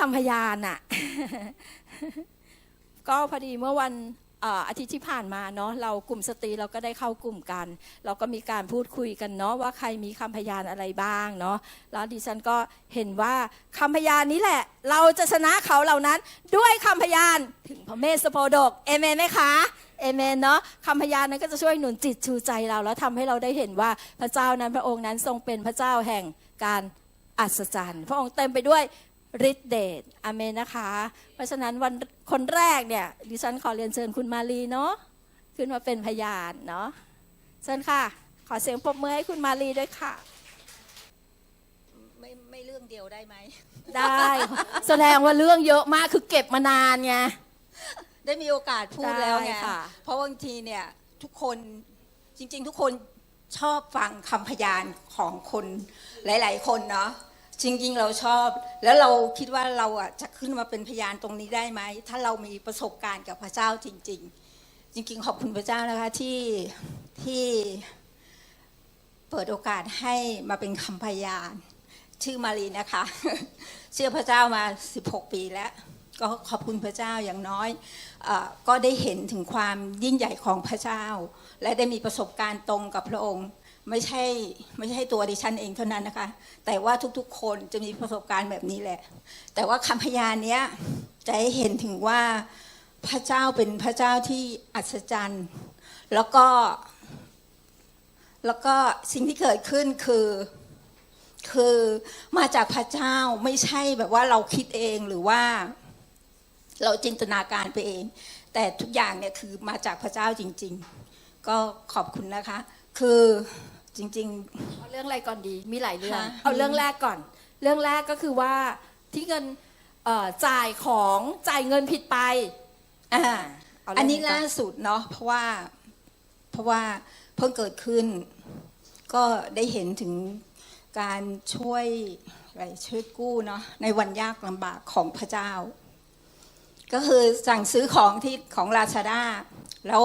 คำพยานอะก็พอดีเมื่อวันอาทิตย์ที่ผ่านมาเนาะเรากลุ่มสตรีเราก็ได้เข้ากลุ่มกัน เราก็มีการพูดคุยกันเนาะว่าใครมีคำพยานอะไรบ้างเนาะแล้วดิฉันก็เห็นว่าคำพยานนี้แหละ เราจะชนะเขาเหล่านั้นด้วยคำพยานถึงพระเมสสโพดกเอเมนไหมคะเอเมนเนาะคำพยานนั้นก็จะช่วยหนุนจิตชูใจเรา แล้วทำให้เราได้เห็นว่าพระเจ้านั้นพระองค์นั้นทรงเป็นพระเจ้าแห่งการอัศจรรย์ พระองค์เต็มไปด้วย ฤทธิเดชอเมนนะคะ เพราะฉะนั้นวันคนแรกเนี่ยดิฉันขอเรียนเชิญคุณมาลีเนาะขึ้นมาเป็นพยานเนาะเชิญค่ะ ขอเสียงปรบมือให้คุณมาลีด้วยค่ะ ไม่ไม่เรื่องเดียวได้ไหม ได้ แสดงว่าเรื่องเยอะมากคือเก็บมานานไง ได้มีโอกาสพูดแล้วไงได้ค่ะ เพราะบางทีเนี่ยทุกคนจริง ๆ ทุกคนชอบฟังคำพยานของคนหลาย ๆ คนเนาะ จริงๆเราชอบ แล้วเราคิดว่าเราอะจะขึ้นมาเป็นพยานตรงนี้ได้ไหม ถ้าเรามีประสบการณ์กับพระเจ้าจริง ๆ จริง ๆ ขอบคุณพระเจ้านะคะที่ที่เปิดโอกาสให้มาเป็นคำพยาน ชื่อมารีนะคะ เชื่อพระเจ้ามา 16 ปีแล้ว ก็ขอบคุณพระเจ้าอย่างน้อยอก็ได้เห็นถึงความยิ่งใหญ่ของพระเจ้า และได้มีประสบการณ์ตรงกับพระองค์ ไม่ใช่ไม่ใช่ตัวดิฉันเองเท่านั้นนะคะ แต่ว่าทุกๆคนจะมีประสบการณ์แบบนี้แหละ แต่ว่าคำพยานเนี้ยจะให้เห็นถึงว่าพระเจ้าเป็นพระเจ้าที่อัศจรรย์ แล้วก็ แล้วก็สิ่งที่เกิดขึ้นคือคือมาจากพระเจ้าไม่ใช่แบบว่าเราคิดเองหรือว่า เราจินตนาการไปเอง แต่ทุกอย่างเนี่ยคือมาจากพระเจ้าจริง ๆ ก็ขอบคุณนะคะ คือ จริงเอาเรื่องอะไรก่อนดีมีหลายเรื่อง ค่ะ เอาเรื่องแรกก่อน เรื่องแรกก็คือว่าที่เงินเอ่อจ่ายของจ่ายเงินผิดไปๆอ่าเาเรื่อันงนี้ก่ล่าสุดเนาะเพราะว่าเพราะว่าเพิ่งเกิดขึ้น ก็ได้เห็นถึงการช่วยอะไรช่วยกู้เนาะในวันยากลำบากของพระเจ้า ก็คือสั่งซื้อของที่ของราชาด้าแล้ว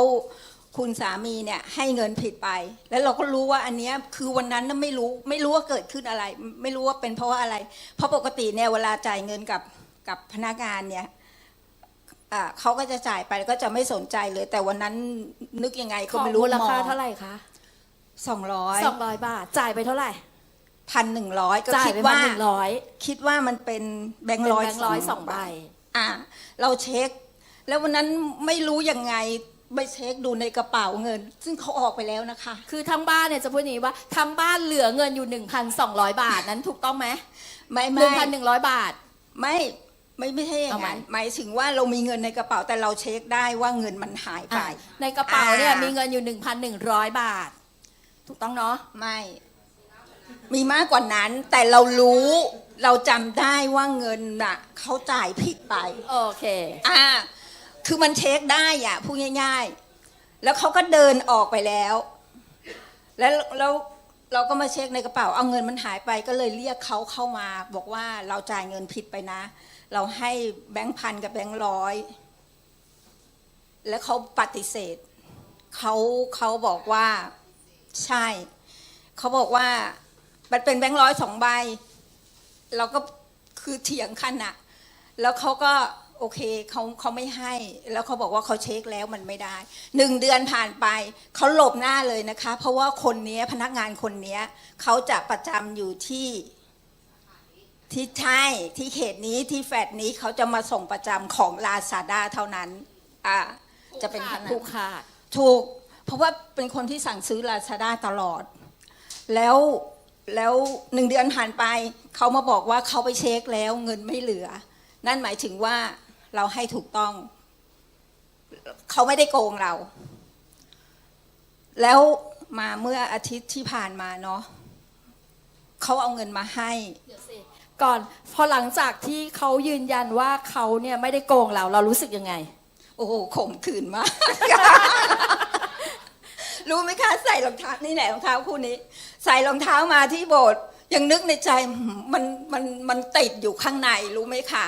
คุณสามีเนี่ยให้เงินผิดไป แล้วเราก็รู้ว่าอันเนี้ยคือวันนั้นน่ะไม่รู้ไม่รู้ว่าเกิดขึ้นอะไร ไม่รู้ว่าเป็นเพราะว่าอะไร เพราะปกติเนี่ยเวลาจ่ายเงินกับกับพนักงานเนี่ยอ่าเขาก็จะจ่ายไปแล้วก็จะไม่สนใจเลย แต่วันนั้นนึกยังไงขก็องไม่รู้มูลค่ามองเท่าไหร่คะสองร้อยสองร้อยบาท จ่ายไปเท่าไหร่พันหนึ่งร้อยก็จ่ายคิดไปว่าหนึ่งร้อยคิดว่ามันเป็นแบงเป็นค์ร้อยแบงค์ร้อยสองใบ อ่าเราเช็ค แล้ววันนั้นไม่รู้ยังไง ไปเช็คดูในกระเป๋าเงิน ซึ่งเขาออกไปแล้วนะคะ คือทั้งบ้านเนี่ยจะพูดอย่างนี้ว่าทั้งบ้านเหลือเงินอยู่ 1,200 บาทนั้นถูกต้องไหมไม่หไม่นึ่งพันหนึ่งร้อยบาท ไม่ไม่ไม่ใช่อย่างเอาไหมนั้นหมายถึงว่าเรามีเงินในกระเป๋าแต่เราเช็คได้ว่าเงินมันหายไป อะในกระเป๋าเนี่ยอ่ามี มีเงินอยู่ 1,100 บาท ถูกต้องเนาะไม่ มีมากกว่านั้นแต่เรารู้เราจำได้ว่าเงินน่ะเขาจ่ายผิดไป โอเค อ่า คือมันเช็คได้อะพูดง่าย ๆ แล้วเขาก็เดินออกไปแล้ว แล้วแล้วเราก็มาเช็คในกระเป๋า เอาเงินมันหายไปก็เลยเรียกเขาเข้ามา บอกว่าเราจ่ายเงินผิดไปนะ เราให้แบงค์พันกับแบงค์ร้อย แล้วเขาปฏิเสธเขาเขาบอกว่าใช่ เขาบอกว่ามันเป็นแบงค์ร้อยสองใบ เราก็คือเถียงกันอะแล้วเขาก็ โอเคเขาเขาไม่ให้ แล้วเขาบอกว่าเขาเช็คแล้วมันไม่ได้หนึ่งเดือนผ่านไปเขาหลบหน้าเลยนะคะ เพราะว่าคนเนี้ยพนักงานคนเนี้ยเขาจะประจำอยู่ที่ที่ใช่ที่เขตนี้ที่แฟดนี้เขาจะมาส่งประจำของลาซาด้าเท่านั้นอ่าจะเป็นขนาดผูกขาดถูก เพราะว่าเป็นคนที่สั่งซื้อลาซาด้าตลอด แล้วแล้วหนึ่งเดือนผ่านไป เขามาบอกว่าเขาไปเช็คแล้วเงินไม่เหลือ นั่นหมายถึงว่า เราให้ถูกต้อง เขาไม่ได้โกงเรา แล้วมาเมื่ออาทิตย์ที่ผ่านมาเนาะเขาเอาเงินมาให้เดี๋ยวสิก่อนพอหลังจากที่เขายืนยันว่าเขาเนี่ยไม่ได้โกงเรา เรารู้สึกยังไง โอ้โหข่มขืนมาก รู้ไหมคะใส่รองเท้านี่แหละรองเท้าคู่นี้ ใส่รองเท้ามาที่โบสถ์ยังนึกในใจหืมมันมันมันติดอยู่ข้างในรู้ไหมคะ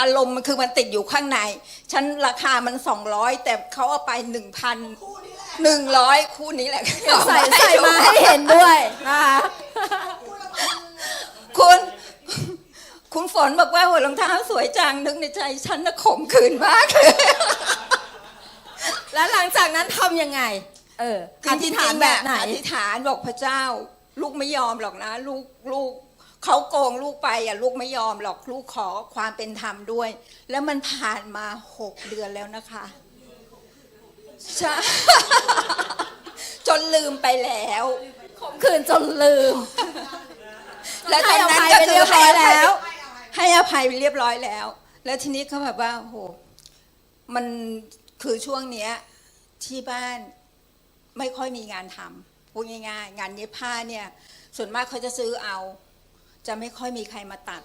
อารมณ์มันคือมันติดอยู่ข้างใน ฉันราคามันสองร้อยแต่เขาเอาไปหนึ่งพันหนึ่งร้อยคู่นี้แหละใส่ใส่มาให้เห็นด้วยนะคะคุณคุณฝนบอกว่าหัวรองเท้าสวยจังนึกในใจ ฉันน่ะขมขื่นมากเลยแล้วหลังจากนั้นทำยังไง เอออธิษฐานแบบไหนอธิษฐานบอกพระเจ้า ลูกไม่ยอมหรอกนะ ลูกลูก เขาโกงลูกไปอะลูกไม่ยอมหรอกลูกขอความเป็นธรรมด้วย แล้วมันผ่านมาหกเดือนแล้วนะคะใช่จนลืมไปแล้วคืนจนลืม แล้วตอนนั้นให้ก็อภัยไปคืเรีอยบร้อยแล้วให้อภัยไปเรียบร้อยแล้ว แล้วทีนี้เขาแบบว่าโหมันคือช่วงเนี้ยที่บ้านไม่ค่อยมีงานทำพูดง่ายๆ งานเย็บผ้าเนี่ย ส่วนมากเขาจะซื้อเอา จะไม่ค่อยมีใครมาตัด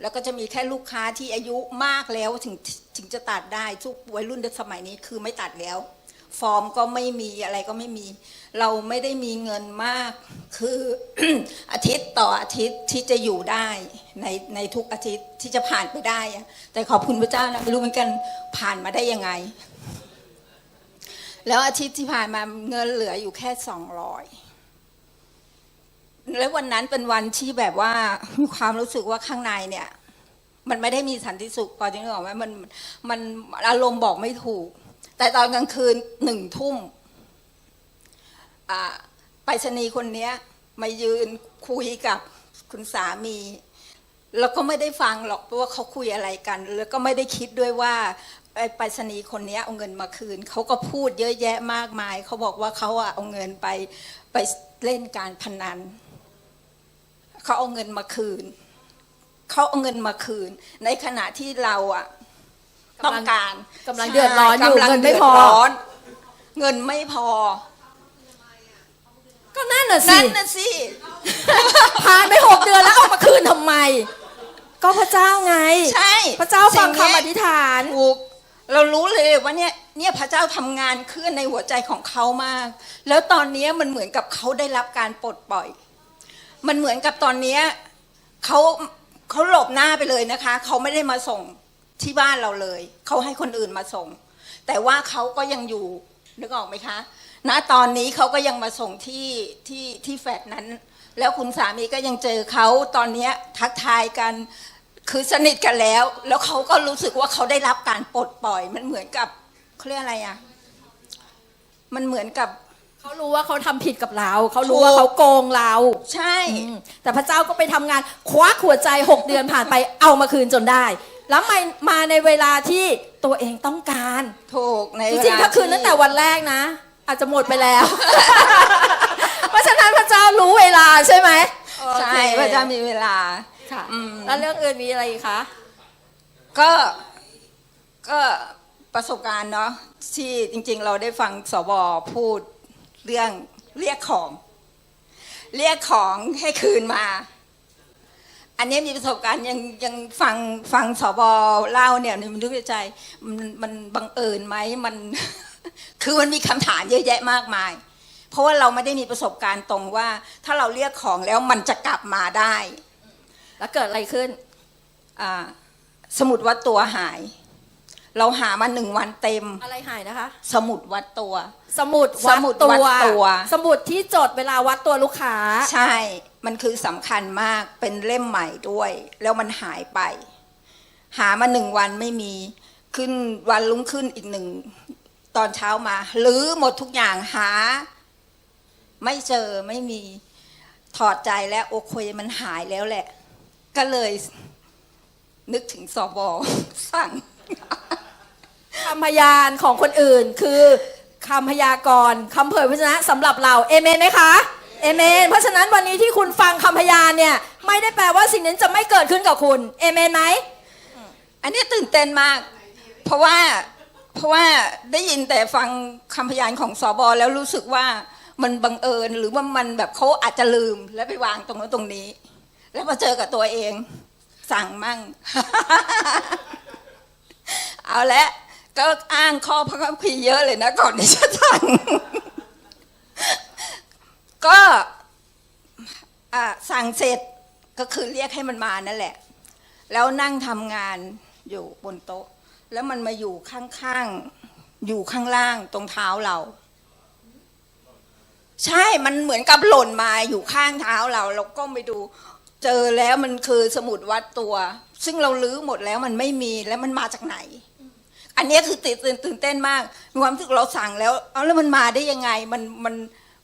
แล้วก็จะมีแค่ลูกค้าที่อายุมากแล้วถึงถึงจะตัดได้ทุกวัยรุ่นสมัยนี้คือไม่ตัดแล้ว ฟอร์มก็ไม่มีอะไรก็ไม่มี เราไม่ได้มีเงินมาก คืออาทิตย์ต่ออาทิตย์ที่จะอยู่ได้ในในทุกอาทิตย์ที่จะผ่านไปได้แต่ขอบคุณพระเจ้านะไม่รู้เหมือนกันผ่านมาได้ยังไงแล้วอาทิตย์ที่ผ่านมาเงินเหลืออยู่แค่สองร้อย แล้ววันนั้นเป็นวันที่แบบว่ามีความรู้สึกว่าข้างในเนี่ย มันไม่ได้มีสันติสุขพอจริงหรอกไหมมันมันอารมณ์บอกไม่ถูก แต่ตอนกลางคืนหนึ่งทุ่มไปรษณีคนเนี้ย มายืนคุยกับคุณสามี แล้วก็ไม่ได้ฟังหรอกว่าเขาคุยอะไรกัน แล้วก็ไม่ได้คิดด้วยว่าไอ้ไปรษณีย์คนนี้เอาเงินมาคืนเขาก็พูดเยอะแยะมากมาย เขาบอกว่าเขาอะเอาเงินไปไปเล่นการพนัน เขาเอาเงินมาคืน เขาเอาเงินมาคืน ในขณะที่เราอะต้องการกำลังเดือดร้อนอยู่ใช่กำลัเงินไม่พอดืดร้อนเงินไม่พอ ก็นั่นน่ะสินั่นน่ะสิผ่านไปหกเดือนแล้วเอามาคืนทำไม ก็พระเจ้าไง ใช่ พระเจ้าฟังสิ่เนี้คำอธิษฐานถูกเรารู้เลยว่าเนี่ยเนี่ยพระเจ้าทำงานขึ้นในหัวใจของเขามาก แล้วตอนเนี้ยมันเหมือนกับเขาได้รับการปลดปล่อย มันเหมือนกับตอนเนี้ยเขาเขาหลบหน้าไปเลยนะคะเขาไม่ได้มาส่งที่บ้านเราเลย เขาให้คนอื่นมาส่ง แต่ว่าเขาก็ยังอยู่นึกออกไหมคะณตอนนี้เขาก็ยังมาส่งที่ที่ที่แฟลตนั้น แล้วคุณสามีก็ยังเจอเขาตอนนี้ทักทายกันคือสนิทกันแล้ว แล้วเขาก็รู้สึกว่าเขาได้รับการปลดปล่อย มันเหมือนกับเขาเรียกอะไรอะ มันเหมือนกับ เขารู้ว่าเขาทำผิดกับเรา เขารู้ถูกว่าเขาโกงเราใช่ อืมแต่พระเจ้าก็ไปทำงานคว้าหัวใจหกเดือนผ่านไปเอามาคืนจนได้ แล้วมามาในเวลาที่ตัวเองต้องการ ถูกในจริงๆเวลถ้าคืนตั้งแต่วันแรกนะ อาจจะหมดไปแล้ว เพราะฉะนั้นพระเจ้ารู้เวลาใช่ไหมใช่โอเคพระเจ้ามีเวลา ค่ะอืม แล้วเรื่องอื่นมีอะไรอีกคะ ก็ก็ประสบการณ์เนาะที่จริงๆ เราได้ฟังสวพูด เรื่องเรียกของ เรียกของให้คืนมา อันนี้มีประสบการณ์ยังยังฟังฟังสบเล่าเนี่ยมันนึกในใจมันมันบังเอิญไหมมัน คือมันมีคำถามเยอะแยะมากมาย เพราะว่าเราไม่ได้มีประสบการณ์ตรงว่า ถ้าเราเรียกของแล้วมันจะกลับมาได้ แล้วเกิดอะไรขึ้นสมุดวัดตัวหาย เราหามาหนึ่งวันเต็ม อะไรหายนะคะ สมุดวัดตัว สมุดวัสดมุดตัวัวดตัว สมุดที่จดเวลาวัดตัวลูกค้า ใช่ มันคือสำคัญมากเป็นเล่มใหม่ด้วย แล้วมันหายไป หามาหนึ่งวันไม่มี ขึ้นวันลุ้งขึ้นอีกหนึ่งตอนเช้ามารื้อหมดทุกอย่างหา ไม่เจอไม่มีถอดใจแล้วโอเคมันหายแล้วแหละ ก็เลยนึกถึงสอบอสั่ง คำพยานของคนอื่นคือคำพยากรณ์คำเผยพระชนะสำหรับเราเอเมนไหมคะเอเมน เพราะฉะนั้นวันนี้ที่คุณฟังคำพยานเนี่ยไม่ได้แปลว่าสิ่งนั้นจะไม่เกิดขึ้นกับคุณเอเมนไหมอันนี้ตื่นเต้นมาก เพราะว่าเพราะว่าได้ยินแต่ฟังคำพยานของสอบอแล้วรู้สึกว่ามันบังเอิญหรือว่ามันแบบเขาอาจจะลืมแล้วไปวางตรงนั้นตรงนี้ แล้วมาเจอกับตัวเองสั่งมั่ง เอาละ ก็อ้างข้อพระคัมภีร์เยอะเลยนะก่อนที่จะสั่งก็สั่งเสร็จก็คือเรียกให้มันมานั่นแหละ แล้วนั่งทำงานอยู่บนโต๊ะ แล้วมันมาอยู่ข้างๆ อยู่ข้างล่างตรงเท้าเรา ใช่มันเหมือนกับหล่นมาอยู่ข้างเท้าเรา เราก็ไปดู เจอแล้วมันคือสมุดวัดตัว ซึ่งเราลื้อหมดแล้วมันไม่มีแล้วมันมาจากไหน อันเนี้ยคือตื่นตื่นตื่นเต้นมาก มีความรู้สึกเราสั่งแล้ว เอาแล้วมันมาได้ยังไง มันมัน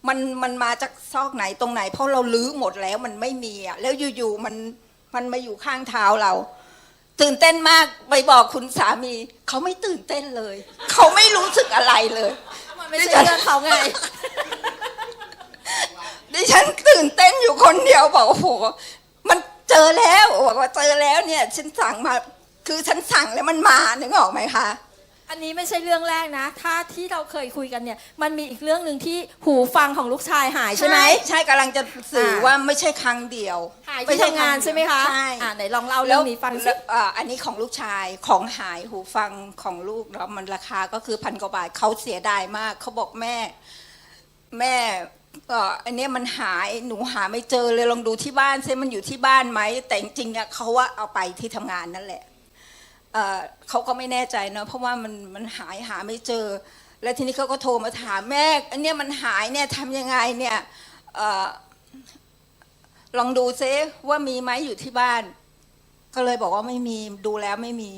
มันมันมาจากซอกไหนตรงไหน เพราะเราลื้อหมดแล้วมันไม่มีอะ แล้วอยู่ๆมันมันมาอยู่ข้างเท้าเรา ตื่นเต้นมากไปบอกคุณสามี เขาไม่ตื่นเต้นเลย เขาไม่รู้สึกอะไรเลย มันไม่ใช่เรื่องเขาไง ดิฉันตื่นเต้นอยู่คนเดียวบอกโอ้โหมันเจอแล้วบอกว่าเจอแล้วเนี่ย ฉันสั่งมา คือฉันสั่งแล้วมันมานึกออกไหมคะ อันนี้ไม่ใช่เรื่องแรกนะ ถ้าที่เราเคยคุยกันเนี่ย มันมีอีกเรื่องหนึ่งที่หูฟังของลูกชายหายใช่ไหม ใช่กำลังจะสื่ออ่าว่าไม่ใช่ครั้งเดียวหายที่ทำงานใช่ไหมคะใช่อ่าไหนลองเล่าแล้เรื่วองนี้ฟังสิ แล้วอ่าอันนี้ของลูกชายของหายหูฟังของลูกแล้วมันราคาก็คือพันกว่าบาทเขาเสียดายมากเขาบอกแม่ แม่เอ่ออันเนี้ยมันหายหนูหาไม่เจอเลยลองดูที่บ้านซิมันอยู่ที่บ้านไหมแต่จริงๆอะเขาว่าเอาไปที่ทำงานนั่นแหละ เขาก็ไม่แน่ใจเนอะเพราะว่ามันมันหายหาไม่เจอ แล้วทีนี้เขาก็โทรมาถามแม่อันเนี้ยมันหายเนี่ยทำยังไงเนี่ยอลองดูซิว่ามีไหมอยู่ที่บ้าน ก็เลยบอกว่าไม่มีดูแล้วไม่มี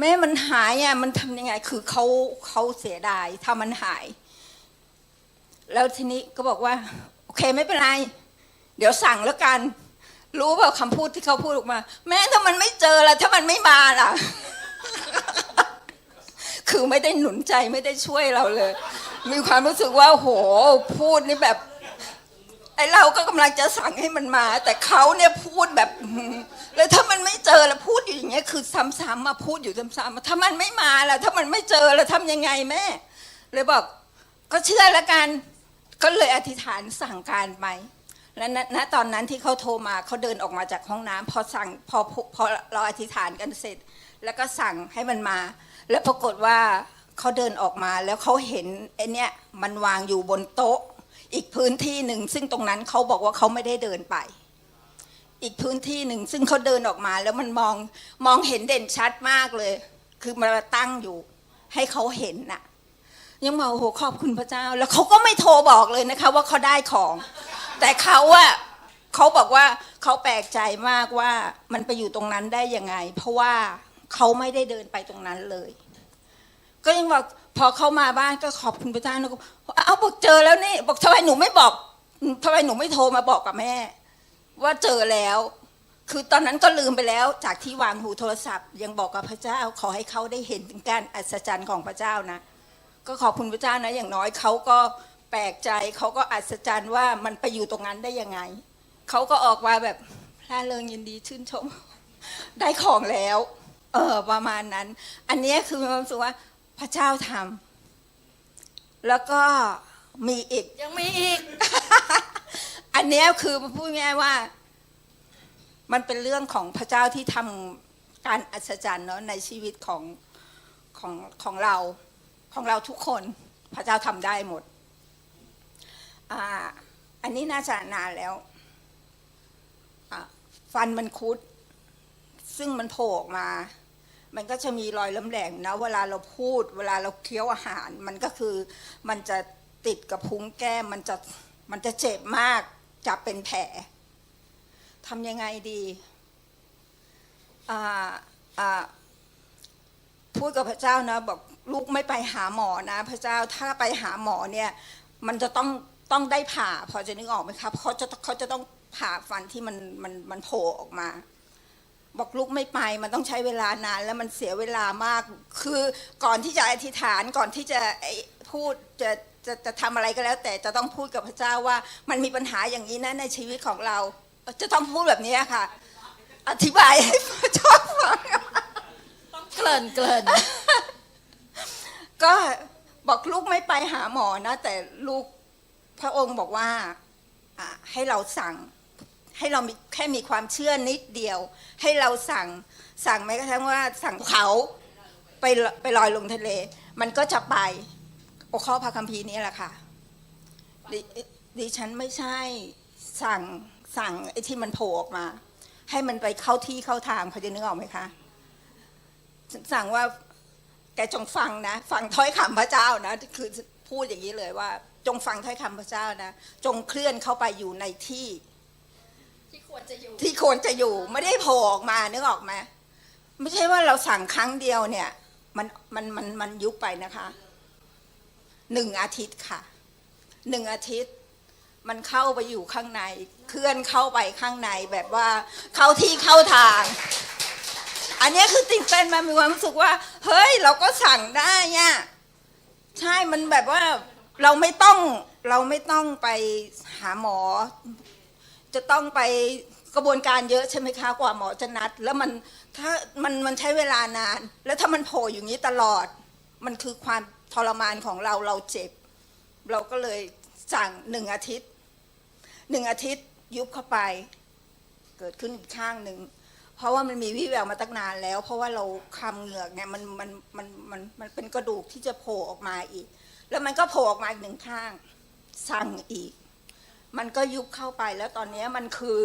แม่มันหายอะมันทำยังไง คือเขาเขาเสียดายถ้ามันหาย แล้วทีนี้ก็บอกว่า โอเคไม่เป็นไร เดี๋ยวสั่งแล้วกัน รู้เปล่าคำพูดที่เขาพูดออกมา แม่ถ้ามันไม่เจอละถ้ามันไม่มาล่ะ คือไม่ได้หนุนใจไม่ได้ช่วยเราเลย มีความรู้สึกว่าโหพูดนี่แบบ ไอเราก็กำลังจะสั่งให้มันมา แต่เขาเนี่ยพูดแบบแล้วถ้ามันไม่เจอแล้วพูดอยู่อย่างเงี้ย คือซ้ำๆมาพูดอยู่ซ้ำๆถ้ามันไม่มาล่ะ ถ้ามันไม่เจอแล้วทำยังไงแม่ เลยบอก ก็เชื่อล้วกัน ก็เลยอธิษฐานสั่งการไป และณณตอนนั้นที่เขาโทรมาเขาเดินออกมาจากห้องน้ำพอสั่งพอพอเราอธิษฐานกันเสร็จ แล้วก็สั่งให้มันมา แล้วปรากฏว่าเขาเดินออกมาแล้วเขาเห็นไอ้เนี่ยมันวางอยู่บนโต๊ะ อีกพื้นที่หนึ่ง ซึ่งตรงนั้นเขาบอกว่าเขาไม่ได้เดินไป อีกพื้นที่หนึ่ง ซึ่งเขาเดินออกมา แล้วมันมองมองเห็นเด่นชัดมากเลย คือมันตั้งอยู่ ให้เขาเห็นน่ะ ยังบอกโอ้โหขอบคุณพระเจ้า แล้วเขาก็ไม่โทรบอกเลยนะคะ ว่าเขาได้ของ แต่เขาอะเขาบอกว่าเขาแปลกใจมากว่ามันไปอยู่ตรงนั้นได้ยังไง เพราะว่าเขาไม่ได้เดินไปตรงนั้นเลย ก็ยังบอกพอเขามาบ้านก็ขอบคุณพระเจ้านะเอาบอกเจอแล้วนี่บอกทำไมหนูไม่บอกทำไมหนูไม่โทรมาบอกกับแม่ ว่าเจอแล้ว คือตอนนั้นก็ลืมไปแล้ว จากที่วางหูโทรศัพท์ ยังบอกกับพระเจ้า ขอให้เขาได้เห็นถึงการอัศจรรย์ของพระเจ้านะ ก็ขอบคุณพระเจ้านะ อย่างน้อยเขาก็ ลกใจเขาก็อัศจรรย์ว่ามันไปอยู่ตรงนั้นได้ยังไง เขาก็ออกมาแบบร่าเริงยินดีชื่นชม ได้ของแล้ว เออประมาณนั้น อันเนี้ยคือมีความรู้สึกว่าพระเจ้าทำแล้วก็มีอีกยังมีอีก อันเนี้ยคือพูดง่ายๆว่า มันเป็นเรื่องของพระเจ้าที่ทำการอัศจรรย์เนาะในชีวิตของของของเราของเราทุกคนพระเจ้าทำได้หมด อ่า อันนี้น่าจะนานแล้ว ฟันมันคุด ซึ่งมันโผล่ออกมา มันก็จะมีรอยล้ำแหลงนะ เวลาเราพูด เวลาเราเคี้ยวอาหาร มันก็คือ มันจะติดกับพุ้งแก้ม มันจะ มันจะเจ็บมาก จะเป็นแผลทำยังไงดีพูดกับพระเจ้านะ บอกลูกไม่ไปหาหมอนะ พระเจ้าถ้าไปหาหมอเนี่ย มันจะต้อง ต้องได้ผ่าพอจะนึกออกไหมครับเขาจะเขาจะต้องผ่าฟันที่มันมันมันโผล่ออกมา บอกลูกไม่ไปมันต้องใช้เวลานาน แล้วมันเสียเวลามาก คือก่อนที่จะอธิษฐานก่อนที่จะไอ้พูดจะจะจะทำอะไรก็แล้ว แต่จะต้องพูดกับพระเจ้าว่ามันมีปัญหาอย่างนี้นะในชีวิตของเรา จะต้องพูดแบบนี้ค่ะ อธิบายให้พระเจ้าฟังเกริ่นเกริ่นก็บอกลูกไม่ไปหาหมอนะ แต่ลูก พระองค์บอกว่าให้เราสั่งให้เรามีแค่มีความเชื่อนิดเดียว ให้เราสั่งสั่งแม้กระทั่งว่าสั่งเขาไปไปลอยลงทะเล มันก็จะไปโอข้อพระคัมภีร์นี้แหละค่ะดิดิฉันไม่ใช่สั่งสั่งไอ้ที่มันโผล่ออกมา ให้มันไปเข้าที่เข้าทางเขาจะนึกออกไหมคะสั่งว่าแกจงฟังนะ ฟังถ้อยคำพระเจ้านะ คือพูดอย่างนี้เลยว่า จงฟังถ้อยคำพระเจ้านะ จงเคลื่อนเข้าไปอยู่ในที่ ที่ควรจะอยู่ที่ควรจะอยู่ไม่ได้โผล่ออกมานึกออกไหมไม่ใช่ว่าเราสั่งครั้งเดียวเนี่ย มันมันมันมันยุบไปนะคะหนึ่งอาทิตย์ค่ะหนึ่งอาทิตย์ มันเข้าไปอยู่ข้างใน เคลื่อนเข้าไปข้างในแบบว่าเข้าที่เข้าทาง อันเนี้ยคือตื่นเต้นมากมีความรู้สึกว่า เฮ้ย เราก็สั่งได้เนี่ยใช่มันแบบว่า เราไม่ต้องเราไม่ต้องไปหาหมอ จะต้องไปกระบวนการเยอะใช่ไหมคะกว่าหมอจะนัด แล้วมันถ้ามันมันใช้เวลานาน แล้วถ้ามันโผล่อย่างนี้ตลอด มันคือความทรมานของเราเราเจ็บ เราก็เลยสั่งหนึ่งอาทิตย์หนึ่งอาทิตย์ยุบเข้าไป เกิดขึ้นอีกข้างหนึ่งเพราะว่ามันมีวิแววมาตั้งนานแล้ว เพราะว่าเราคำเหงือกเนี่ยมันมันมันมันมันเป็นกระดูกที่จะโผล่ออกมาอีก แล้วมันก็โผล่ออกมาอีกหนึ่งข้าง สั่งอีก มันก็ยุบเข้าไปแล้วตอนนี้มันคือ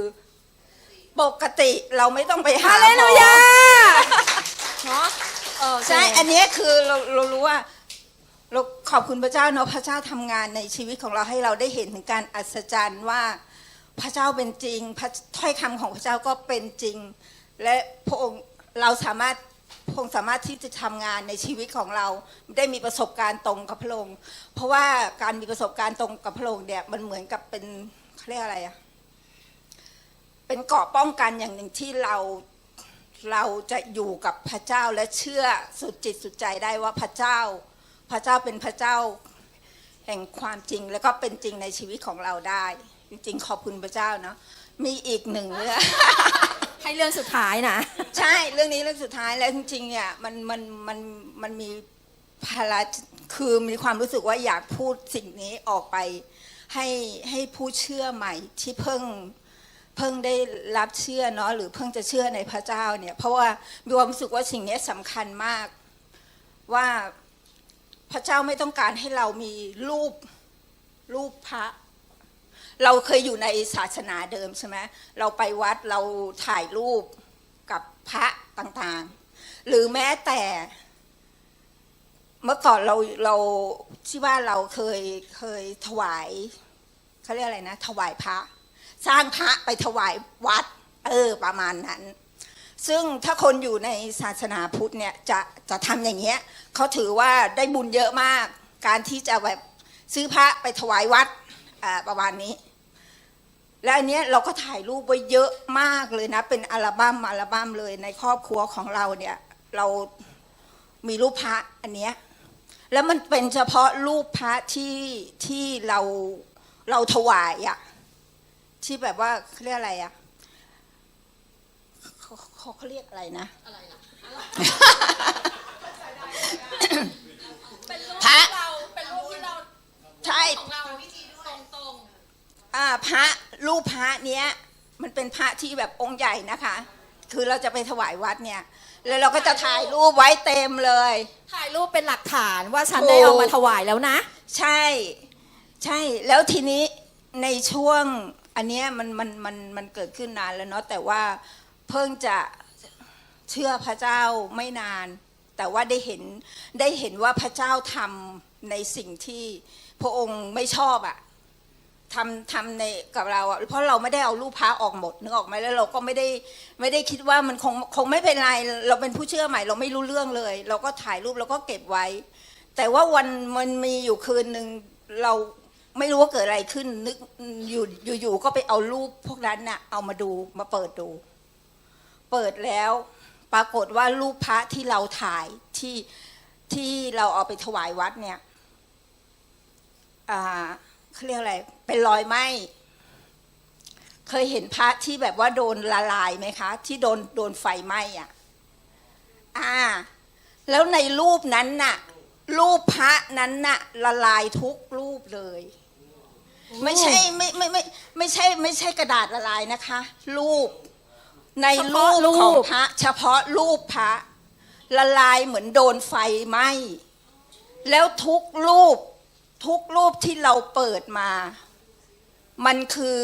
ปกติเราไม่ต้องไปหาฮาหมเลอลูยาเนาะโอเคใช่ อันนี้คือเราเรารู้ว่าเราขอบคุณพระเจ้าเนาะพระเจ้าทำงานในชีวิตของเราให้เราได้เห็นถึงการอัศจรรย์ว่าพระเจ้าเป็นจริงพระถ้อยคำของพระเจ้าก็เป็นจริง และพระองค์เราสามารถ พงสามารถที่จะทำงานในชีวิตของเราได้มีประสบการณ์ตรงกับพระองค์ เพราะว่าการมีประสบการณ์ตรงกับพระองค์เนี่ยมันเหมือนกับเป็นเขาเรียกอะไรอะเป็นเกราะป้องกันอย่างหนึ่งที่เราเราจะอยู่กับพระเจ้าและเชื่อสุดจิตสุดใจได้ว่าพระเจ้า พระเจ้าเป็นพระเจ้าแห่งความจริงแล้วก็เป็นจริงในชีวิตของเราได้ จริงๆขอบคุณพระเจ้าเนาะมีอีกหนึ่งเรื่อง ให้เรื่องสุดท้ายนะ ใช่เรื่องนี้เรื่องสุดท้ายแล้วจริงๆเนี่ยมันมันมันมันมีภาระคือมีความรู้สึกว่าอยากพูดสิ่งนี้ออกไป ให้ให้ผู้เชื่อใหม่ที่เพิ่งเพิ่งได้รับเชื่อเนาะหรือเพิ่งจะเชื่อในพระเจ้าเนี่ย เพราะว่ามีความรู้สึกว่าสิ่งนี้สำคัญมากว่าพระเจ้าไม่ต้องการให้เรามีรูปรูปพระ เราเคยอยู่ในศาสนาเดิมใช่ไหมเราไปวัดเราถ่ายรูปกับพระต่างๆ หรือแม้แต่เมื่อก่อนเราเราที่ว่าเราเคยเคยถวายเขาเรียกอะไรนะ ถวายพระ สร้างพระไปถวายวัด เออประมาณนั้น ซึ่งถ้าคนอยู่ในศาสนาพุทธเนี่ยจะจะทำอย่างเงี้ยเขาถือว่าได้บุญเยอะมาก การที่จะแบบซื้อพระไปถวายวัดอ่าประมาณนี้ และอันเนี้ยเราก็ถ่ายรูปไว้เยอะมากเลยนะ เป็นอัลบั้มอัลบั้มเลยในครอบครัวของเราเนี่ย เรามีรูปพระอันเนี้ยแล้วมันเป็นเฉพาะรูปพระที่ที่เราเราถวายอะที่แบบว่าเขาเรียกอะไรอะเขาเขาเขาเรียกอะไรนะอะไรล่ะพระเราเป็นรูปที่เราใช่ของเราตรง อ่าพระรูปพระเนี้ยมันเป็นพระที่แบบองค์ใหญ่นะคะ คือเราจะไปถวายวัดเนี่ย แล้วเราก็จะถ่ายรูปไว้เต็มเลยๆถ่ายรูปเป็นหลักฐานว่าฉันถูกได้เอามาถวายแล้วนะ ใช่ ใช่แล้วทีนี้ในช่วงอันเนี้ยมันมันมันมันเกิดขึ้นนานแล้วเนาะแต่ว่าเพิ่งจะเชื่อพระเจ้าไม่นาน แต่ว่าได้เห็นได้เห็นว่าพระเจ้าทำในสิ่งที่พระองค์ไม่ชอบอะ ทำทำในกับเราอะเพราะเราไม่ได้เอารูปพระออกหมดนึกออกไหมแล้วเราก็ไม่ได้ไม่ได้คิดว่ามันคงคงไม่เป็นไรเราเป็นผู้เชื่อใหม่ เราไม่รู้เรื่องเลย เราก็ถ่ายรูปเราก็เก็บไว้ แต่ว่าวันมันมีอยู่คืนหนึ่งเราไม่รู้ว่าเกิดอะไรขึ้นนึกอยู่อยู่ๆก็ไปเอารูปพวกนั้นน่ะเอามาดูมาเปิดดู เปิดแล้ว ปรากฏว่ารูปพระที่เราถ่ายที่ที่เราเอาไปถวายวัดเนี่ยอ่า เขาเรียกอะไร เป็นรอยไหมเคยเห็นพระที่แบบว่าโดนละลายไหมคะ ที่โดนโดนไฟไหม้อะ อ่า แล้วในรูปนั้นน่ะ รูปพระนั้นน่ะ ละลายทุกรูปเลย ไม่ใช่ไม่ไม่ไม่ไม่ใช่ ไม่ใช่กระดาษละลายนะคะ รูป ในรูปเฉพาะรูปของพระ เฉพาะรูปพระละลายเหมือนโดนไฟไหม้แล้วทุกรูป ทุกรูปที่เราเปิดมา มันคือ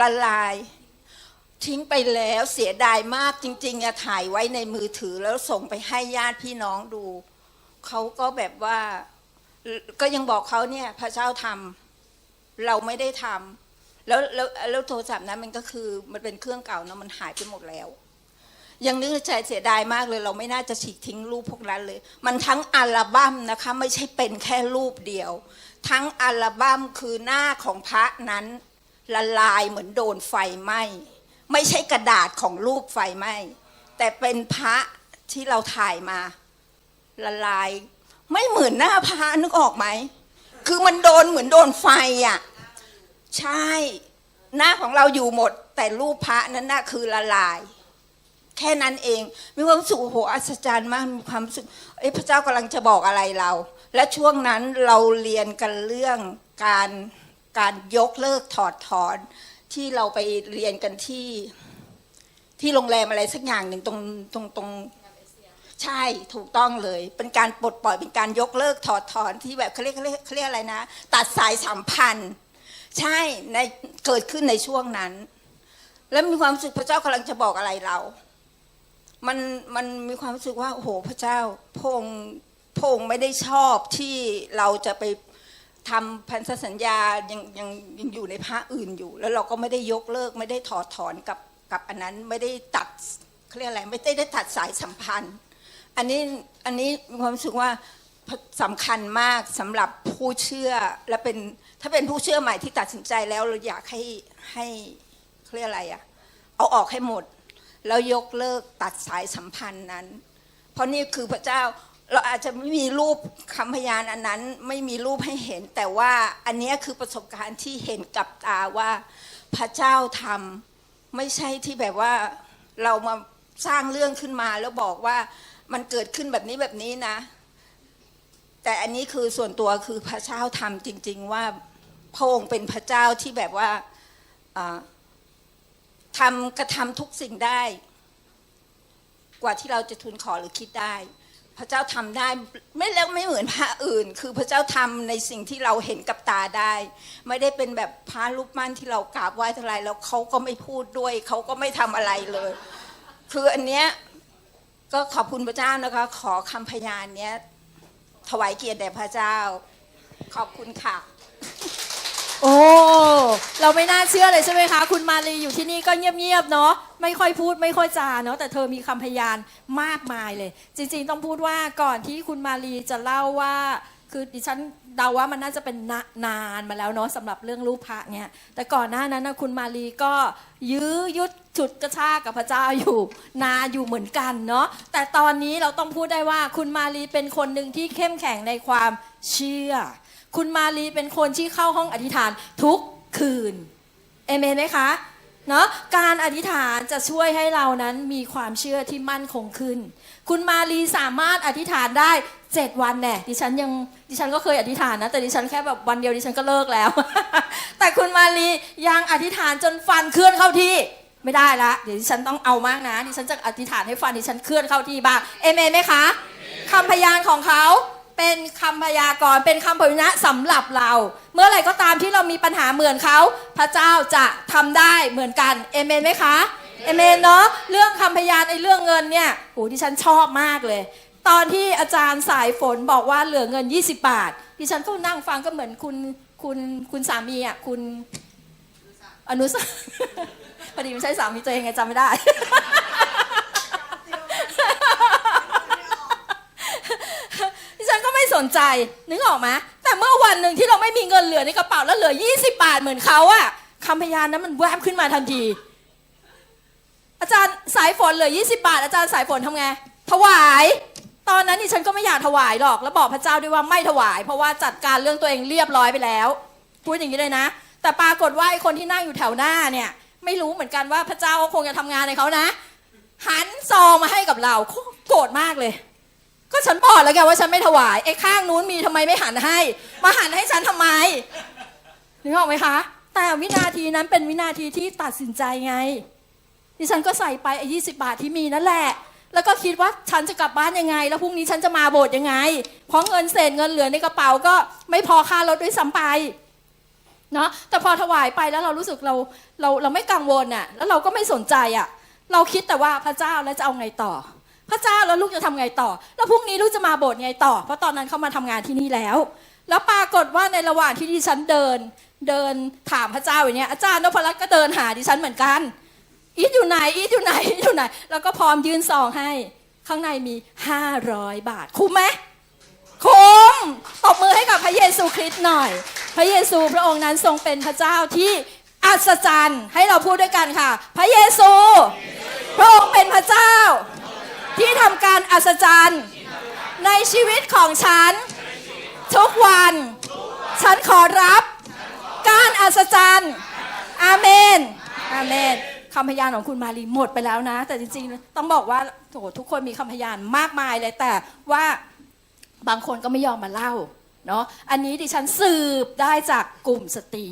ละลาย ทิ้งไปแล้วเสียดายมากจริงๆอะถ่ายไว้ในมือถือแล้วส่งไปให้ญาติพี่น้องดู เขาก็แบบว่า ก็ยังบอกเขาเนี่ย พระเจ้าทำเราไม่ได้ทำแล้วแล้วแล้วโทรศัพท์นั้นมันก็คือมันเป็นเครื่องเก่าเนอะมันหายไปหมดแล้ว ยังนึกในใจเสียดายมากเลย เราไม่น่าจะฉีกทิ้งรูปพวกนั้นเลย มันทั้งอัลบั้มนะคะ ไม่ใช่เป็นแค่รูปเดียว ทั้งอัลบั้มคือหน้าของพระนั้นละลายเหมือนโดนไฟไหม้ไม่ใช่กระดาษของรูปไฟไหม้แต่เป็นพระที่เราถ่ายมา ละลาย ไม่เหมือนหน้าพระนึกออกไหมคือมันโดนเหมือนโดนไฟอะใช่ หน้าของเราอยู่หมด แต่รูปพระนั้นน่ะคือละลาย แค่นั้นเอง มีความรู้สึกโอ้โหอัศจรรย์มากมีความรู้สึกเอ้พระเจ้ากำลังจะบอกอะไรเรา และช่วงนั้นเราเรียนกันเรื่องการการยกเลิกถอดถอนที่เราไปเรียนกันที่ที่โรงแรมอะไรสักอย่างหนึ่งตรงตรงตรงใช่ถูกต้องเลย เป็นการปลดปล่อยเป็นการยกเลิกถอดถอนที่แบบเขาเรียกเขาเรียกเขาเรียกอะไรนะ ตัดสายสัมพันธ์ ใช่ในเกิดขึ้นในช่วงนั้น แล้วมีความรู้สึกพระเจ้ากำลังจะบอกอะไรเรา มันมันมีความรู้สึกว่าโอ้โหพระเจ้าพระองค์พระองค์ไม่ได้ชอบที่เราจะไปทำพันธสัญญายังยังยังอยู่ในพระอื่นอยู่ แล้วเราก็ไม่ได้ยกเลิก ไม่ได้ถอดถอนกับกับอันนั้นไม่ได้ตัดเขาเรียกอะไรไม่ได้ได้ตัดสายสัมพันธ์ อันนี้อันนี้มีความรู้สึกว่าสำคัญมากสำหรับผู้เชื่อและเป็นถ้าเป็นผู้เชื่อใหม่ที่ตัดสินใจแล้วเราอยากให้ให้เขาเรียกอะไรอะเอาออกให้หมด แล้วยกเลิกตัดสายสัมพันธ์นั้น เพราะนี่คือพระเจ้าเราอาจจะไม่มีรูปคำพยานอันนั้นไม่มีรูปให้เห็น แต่ว่าอันนี้คือประสบการณ์ที่เห็นกับตาว่าพระเจ้าทำไม่ใช่ที่แบบว่าเรามาสร้างเรื่องขึ้นมาแล้วบอกว่ามันเกิดขึ้นแบบนี้แบบนี้นะ แต่อันนี้คือส่วนตัวคือพระเจ้าทำจริง ๆ ว่าพระองค์เป็นพระเจ้าที่แบบว่า ทำกระทำทุกสิ่งได้ กว่าที่เราจะทูลขอหรือคิดได้ พระเจ้าทำได้ไม่แล้วไม่เหมือนพระอื่น คือพระเจ้าทำในสิ่งที่เราเห็นกับตาได้ ไม่ได้เป็นแบบพระรูปปั้นที่เรากราบไหว้เท่าไรแล้วเขาก็ไม่พูดด้วยเขาก็ไม่ทำอะไรเลย คืออันเนี้ยก็ขอบคุณพระเจ้านะคะ ขอคำพยานเนี้ยถวายเกียรติแด่พระเจ้า ขอบคุณค่ะ โอ้ เราไม่น่าเชื่อเลยใช่ไหมคะ คุณมาลีอยู่ที่นี่ก็เงียบๆเนาะไม่ค่อยพูดไม่ค่อยจาเนาะแต่เธอมีคำพยานมากมายเลย จริงๆต้องพูดว่าก่อนที่คุณมาลีจะเล่าว่าคือดิฉันเดาว่ามันน่าจะเป็นนานานมาแล้วเนาะสำหรับเรื่องรูปพระเนี่ยแต่ก่อนหน้านั้นนะคุณมาลีก็ยื้อยุดฉุดกระชากกับพระเจ้าอยู่นานอยู่เหมือนกันเนาะแต่ตอนนี้เราต้องพูดได้ว่าคุณมาลีเป็นคนหนึ่งที่เข้มแข็งในความเชื่อ คุณมาลีเป็นคนที่เข้าห้องอธิษฐานทุกคืนเอเมนไหมคะเนาะการอธิษฐานจะช่วยให้เรานั้นมีความเชื่อที่มั่นคงขึ้น คุณมาลีสามารถอธิษฐานได้เจ็ดวันแน่ดิฉันยังดิฉันก็เคยอธิษฐานนะแต่ดิฉันแค่แบบวันเดียวดิฉันก็เลิกแล้ว แต่คุณมาลียังอธิษฐานจนฟันเคลื่อนเข้าที่ไม่ได้ละเดี๋ยวดิฉันต้องเอามากนะดิฉันจะอธิษฐานให้ฟันดิฉันเคลื่อนเข้าที่บ้างเอเมนไหมคะคำพยานของเขา เป็นคำพยากรณ์เป็นคำพยนะสำหรับเรา เมื่อไหร่ก็ตามที่เรามีปัญหาเหมือนเขา พระเจ้าจะทำได้เหมือนกันเอเมนไหมคะเอเมนเนาะเรื่องคำพยานไอ้เรื่องเงินเนี่ยโอ้ดิฉันชอบมากเลย ตอนที่อาจารย์สายฝนบอกว่าเหลือเงิน 20 บาทดิฉันก็นั่งฟังก็เหมือนคุณคุณคุณสามีอะคุณอนุสาพอดีไม่ใช่สามีตัวเองไงจำไม่ได้ดิฉันก็ไม่ สนใจ นึกออกไหมแต่เมื่อวันหนึ่งที่เราไม่มีเงินเหลือในกระเป๋าแล้วเหลือ 20 บาทเหมือนเขาอะคำพยานนั้นมันแวบขึ้นมาทันที อาจารย์สายฝนเหลือ 20 บาท อาจารย์สายฝนทำไง ถวาย ตอนนั้นดิฉันก็ไม่อยากถวายหรอก แล้วบอกพระเจ้าด้วยว่าไม่ถวาย เพราะว่าจัดการเรื่องตัวเองเรียบร้อยไปแล้ว พูดอย่างนี้เลยนะ แต่ปรากฏว่าไอ้คนที่นั่งอยู่แถวหน้าเนี่ย ไม่รู้เหมือนกันว่าพระเจ้าคงจะทำงานในเขานะ หันซองมาให้กับเราโกรธมากเลย ก็ฉันบอกแล้วไงว่าฉันไม่ถวายไอ้ข้างนู้นมีทำไมไม่หันให้ มาหันให้ฉันทำไมนึกออกไหมคะ แต่วินาทีนั้นเป็นวินาทีที่ตัดสินใจไงดิฉันก็ใส่ไปไอ้ยีบาทที่มีนั่นแหละ แล้วก็คิดว่าฉันจะกลับบ้านยังไง แล้วพรุ่งนี้ฉันจะมาโบสถ์ยังไง เพราะเงินเศษเงินเหลือในกระเป๋าก็ไม่พอค่ารถด้วยซ้ำไปเนาะแต่พอถวายไปแล้วเรารู้สึกเราเราเราไม่กังวลน่ะแล้วเราก็ไม่สนใจอะ เราคิดแต่ว่าพระเจ้าแล้วจะเอาไงต่อ พระเจ้าแล้วลูกจะทำไงต่อ แล้วพรุ่งนี้ลูกจะมาโบสถ์ไงต่อ เพราะตอนนั้นเขามาทำงานที่นี่แล้ว แล้วปรากฏว่าในระหว่างที่ดิฉันเดิน เดินถามพระเจ้าอย่างเนี้ยอาจารย์นพรัตน์ก็เดินหาดิฉันเหมือนกันอีทอยู่ไหนอีทอยู่ไหนอีทอยู่ไหน แล้วก็พร้อมยื่นซองให้ ข้างในมี500บาท คุ้มไหมคุ้มตบมือให้กับพระเยซูคริสต์หน่อย พระเยซูพระองค์นั้นทรงเป็นพระเจ้าที่อัศจรรย์ให้เราพูดด้วยกันค่ะ พระเยซู พระองค์เป็นพระเจ้า ที่ทำการอัศจรรย์ ในชีวิตของฉัน ทุกวัน ฉันขอรับ การอัศจรรย์ อาเมน อาเมนคำพยานของคุณมารีหมดไปแล้วนะ แต่จริงๆ ต้องบอกว่าโถทุกคนมีคำพยานมากมายเลย แต่ว่าบางคนก็ไม่ยอมมาเล่าเนาะอันนี้ดิฉันสืบได้จากกลุ่มสตรี